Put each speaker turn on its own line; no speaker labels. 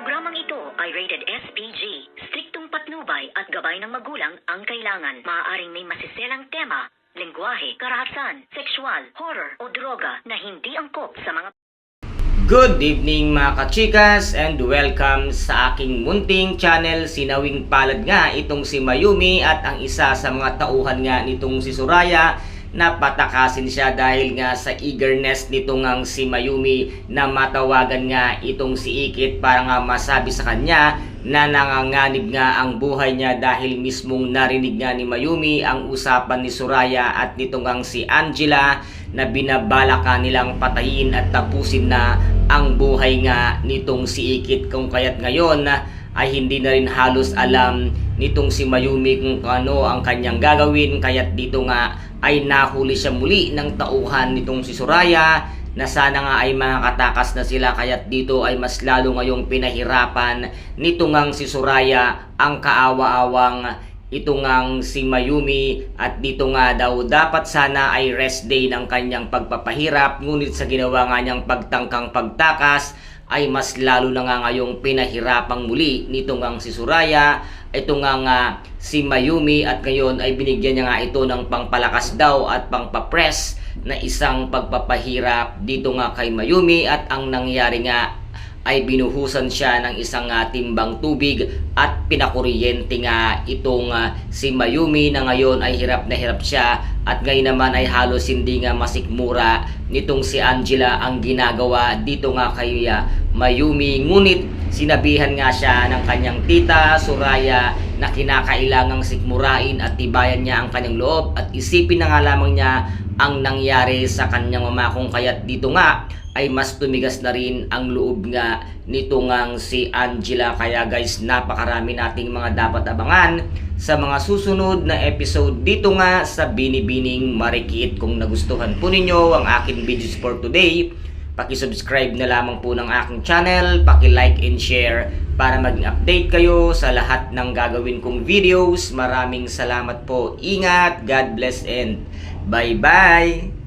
Programang ito ay rated SPG. Striktong patnubay at gabay ng magulang ang kailangan. Maaaring may masiselang tema, lengguwahe, karahasan, sexual, horror o droga na hindi angkop sa mga
Good evening mga kachikas and welcome sa aking munting channel Sinawing Palad nga itong si Mayumi at ang isa sa mga tauhan nga nitong si Soraya na patakasin siya dahil nga sa eagerness nitong ang si Mayumi na matawagan nga itong si Ikit para nga masabi sa kanya na nanganganib nga ang buhay niya dahil mismong narinig nga ni Mayumi ang usapan ni Soraya at nitong ang si Angela na binabala ka nilang patayin at tapusin na ang buhay nga nitong si Ikit. Kung kaya't ngayon ay hindi na rin halos alam nitong si Mayumi kung ano ang kanyang gagawin kaya't dito nga ay nahuli siya muli ng tauhan nitong si Soraya na sana nga ay makakatakas na sila kaya't dito ay mas lalo ngayong pinahirapan nito ngang si Soraya ang kaawa-awang ito ngang si Mayumi at dito nga daw dapat sana ay rest day ng kanyang pagpapahirap ngunit sa ginawa nga niyang pagtangkang pagtakas ay mas lalo na nga ngayong pinahirapang muli nito ngang si Suraya ito nga nga si Mayumi at ngayon ay binigyan niya nga ito ng pangpalakas daw at pangpapress na isang pagpapahirap dito nga kay Mayumi at ang nangyari nga ay binuhusan siya ng isang ah, timbang tubig at pinakuryente nga itong ah, si Mayumi na ngayon ay hirap na hirap siya at ngayon naman ay halos hindi nga masikmura nitong si Angela ang ginagawa dito nga kay ah, Mayumi. Ngunit sinabihan nga siya ng kanyang tita Suraya na kinakailangang sikmurain at tibayan niya ang kanyang loob at isipin na nga lamang niya ang nangyari sa kanyang mama kung kaya't dito nga ay mas tumigas na rin ang loob nga nito ngang si Angela. Kaya guys, napakarami nating mga dapat abangan sa mga susunod na episode dito nga sa Binibining Marikit. Kung nagustuhan po ninyo ang aking videos for today, paki-subscribe na lamang po ng aking channel, paki-like and share para maging update kayo sa lahat ng gagawin kong videos. Maraming salamat po. Ingat, God bless and bye-bye!